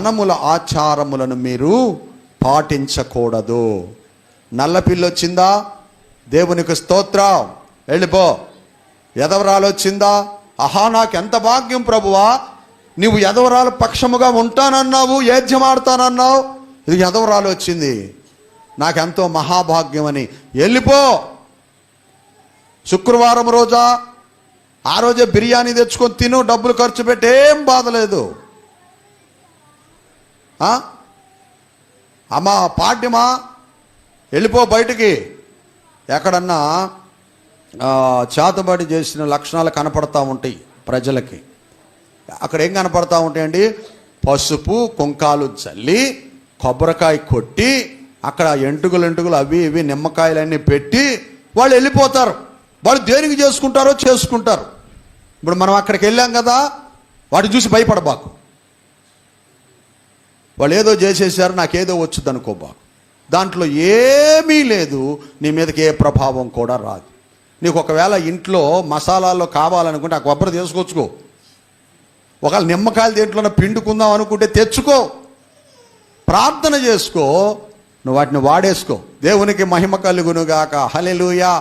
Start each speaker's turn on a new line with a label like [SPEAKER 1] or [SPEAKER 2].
[SPEAKER 1] జనముల ఆచారములను మీరు పాటించకూడదు. నల్ల వచ్చిందా దేవునికి స్తోత్రం. వెళ్ళిపో. ఎదవరాలు వచ్చిందా ఆహా నాకు ఎంత భాగ్యం ప్రభువా. నువ్వు ఎదవరాలు పక్షముగా ఉంటానన్నావు ఏజ్యమాడతానన్నావు ఇది ఎదవరాలు వచ్చింది నాకెంతో మహాభాగ్యం అని వెళ్ళిపో. శుక్రవారం రోజా ఆ రోజే బిర్యానీ తెచ్చుకొని తిను డబ్బులు ఖర్చు పెట్టి ఏం బాధలేదు లేదు. అమ్మా పాడ్యమా వెళ్ళిపో బయటికి. ఎక్కడన్నా చేతబడి చేసిన లక్షణాలు కనపడతా ఉంటాయి ప్రజలకి. అక్కడ ఏం కనపడతా ఉంటాయండి? పసుపు కుంకాలు చల్లి కొబ్బరికాయ కొట్టి అక్కడ ఎంటుకలు ఎంటుకలు అవి ఇవి నిమ్మకాయలన్నీ పెట్టి వాళ్ళు వెళ్ళిపోతారు. వాళ్ళు దేనికి చేసుకుంటారో చేసుకుంటారు. ఇప్పుడు మనం అక్కడికి వెళ్ళాం కదా వాటి చూసి భయపడబాకు. వాళ్ళు ఏదో చేసేసారు నాకేదో వచ్చింది అనుకోబా దాంట్లో ఏమీ లేదు నీ మీదకి ఏ ప్రభావం కూడా రాదు. నీకు ఒకవేళ ఇంట్లో మసాలాల్లో కావాలనుకుంటే ఆ కొబ్బరి తీసుకొచ్చుకో. ఒకవేళ నిమ్మకాయలు దేంట్లోనే పిండుకుందాం అనుకుంటే తెచ్చుకో. ప్రార్థన చేసుకో నువ్వు వాటిని వాడేసుకో. దేవునికి మహిమ కలుగునుగాక. హలెలుయా